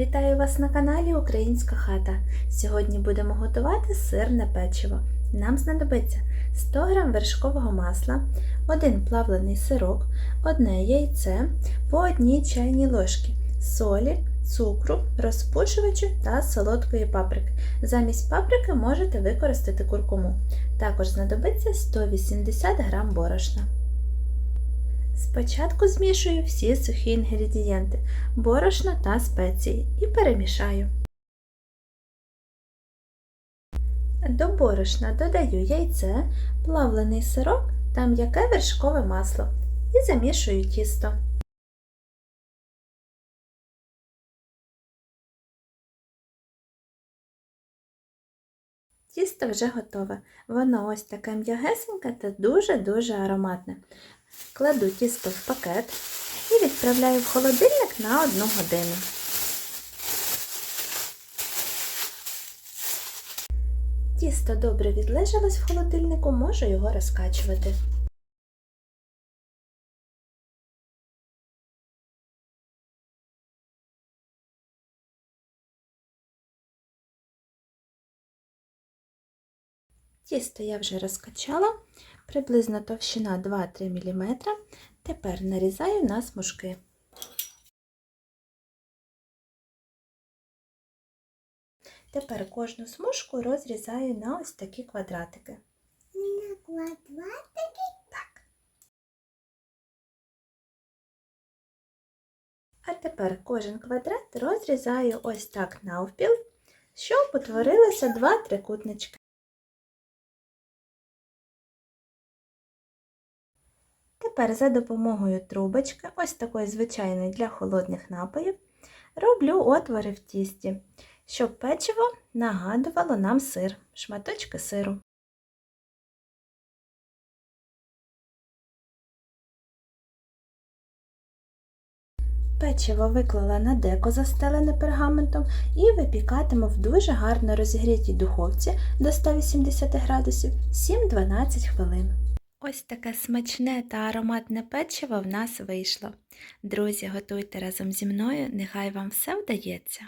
Вітаю вас на каналі Українська хата. Сьогодні будемо готувати сирне печиво. Нам знадобиться 100 г вершкового масла, один плавлений сирок, одне яйце, по одній чайній ложці, солі, цукру, розпушувачу та солодкої паприки. Замість паприки можете використати куркуму. Також знадобиться 180 г борошна. Спочатку змішую всі сухі інгредієнти, борошно та спеції і перемішаю. До борошна додаю яйце, плавлений сирок та м'яке вершкове масло і замішую тісто. Тісто вже готове. Воно ось таке м'ягесеньке та дуже-дуже ароматне. Кладу тісто в пакет і відправляю в холодильник на 1 годину. Тісто добре відлежалось в холодильнику, можу його розкачувати. Тісто я вже розкачала, приблизно товщина 2-3 мм. Тепер нарізаю на смужки. Тепер кожну смужку розрізаю на ось такі квадратики. На квадратики? Так. А тепер кожен квадрат розрізаю ось так навпіл, щоб утворилося два трикутнички. Тепер за допомогою трубочки, ось такої звичайної для холодних напоїв, роблю отвори в тісті, щоб печиво нагадувало нам сир, шматочки сиру. Печиво виклала на деко застелене пергаментом і випікатиму в дуже гарно розігрітій духовці до 180 градусів 7-12 хвилин. Ось таке смачне та ароматне печиво в нас вийшло. Друзі, готуйте разом зі мною, нехай вам все вдається.